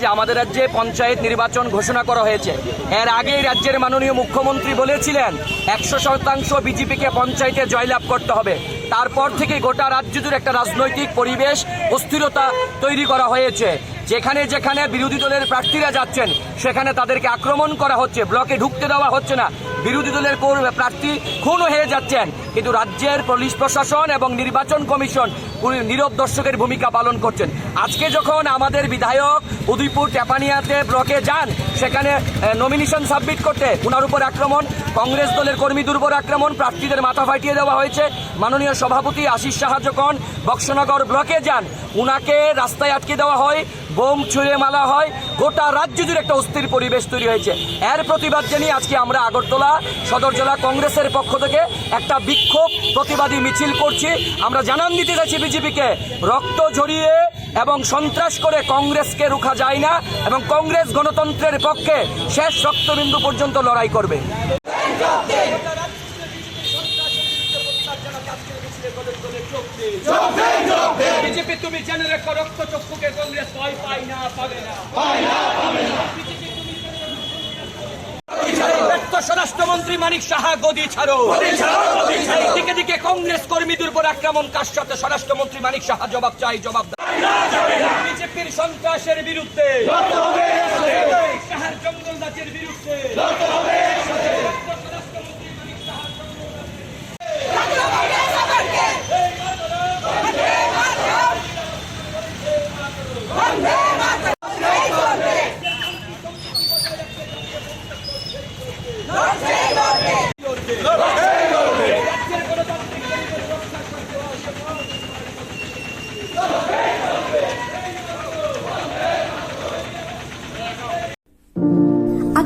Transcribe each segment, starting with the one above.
যে আমাদের রাজ্যে পঞ্চায়েত নির্বাচন ঘোষণা করা হয়েছে। এর আগেই রাজ্যের মাননীয় মুখ্যমন্ত্রী বলেছিলেন, একশো শতাংশ বিজেপিকে পঞ্চায়েতে জয়লাভ করতে হবে। তারপর থেকে গোটা রাজ্য জুড়ে একটা রাজনৈতিক পরিবেশ অস্থিরতা তৈরি করা হয়েছে। যেখানে যেখানে বিরোধী দলের প্রার্থীরা যাচ্ছেন, সেখানে তাদেরকে আক্রমণ করা হচ্ছে, ব্লকে ঢুকতে দেওয়া হচ্ছে না। বিরোধী দলের প্রার্থী খুন হয়ে যাচ্ছেন, কিন্তু রাজ্যের পুলিশ প্রশাসন এবং নির্বাচন কমিশন নীরব দর্শকের ভূমিকা পালন করছেন। আজকে যখন আমাদের বিধায়ক উদয়পুর টেপানিয়াতে ব্লকে যান, সেখানে নমিনেশন সাবমিট করতে ওনার উপর আক্রমণ, কংগ্রেস দলের কর্মীদের উপর আক্রমণ, প্রার্থীদের মাথা ফাটিয়ে দেওয়া হয়েছে। মাননীয় সভাপতি আশিস সাহা যখন বক্সনগর ব্লকে যান, উনাকে রাস্তায় আটকে দেওয়া হয়, বোম ছুঁড়ে মালা হয়, গোটা রাজ্য জুড়ে একটা অস্থির পরিবেশ তৈরি হয়েছে। এর প্রতিবাদ জানিয়ে আজকে আমরা আগরতলা সদর জেলা কংগ্রেসের পক্ষ থেকে একটা বিক্ষোভ প্রতিবাদী মিছিল করছি। আমরা জানান দিতে চাইছি বিজেপিকে রক্ত ঝরিয়ে এবং সন্ত্রাস করে কংগ্রেসকে রুখা যায় না এবং কংগ্রেস গণতন্ত্রের পক্ষে শেষ রক্তবিন্দু পর্যন্ত লড়াই করবে। বিজেপি তুমি জেনে রেখো রক্ত চক্ষুকে কংগ্রেস ভয় পাই না পাবে না। স্বরাষ্ট্রমন্ত্রী মানিক সাহা গদি ছাড়ো। দিকে দিকে কংগ্রেস কর্মীদের উপর আক্রমণ কার সাথে স্বরাষ্ট্রমন্ত্রী মানিক সাহা জবাব চাই জবাব বিজেপির সন্ত্রাসের বিরুদ্ধে। জঙ্গল বিরুদ্ধে।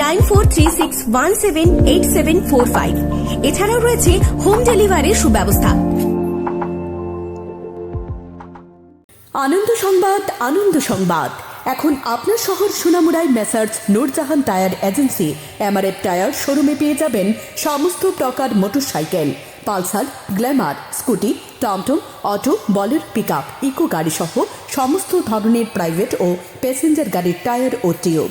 nine four three six one seven eight seven four five. এছাড়াও রয়েছে হোম ডেলিভারির সুব্যবস্থা। আনন্দ সংবাদ আনন্দ সংবাদ। এখন আপনার শহর সোনামুড়ায় Messrs Nurjahan tyre agency. MRF tyre শোরুমে পেয়ে যাবেন সমস্ত প্রকার মোটরসাইকেল। পালসার, গ্ল্যামার, স্কুটি, টমটম, অটো, বলের পিক আপ ইকো গাড়ি সহ সমস্ত ধরনের প্রাইভেট ও প্যাসেঞ্জার গাড়ির টায়ার ও টিউব।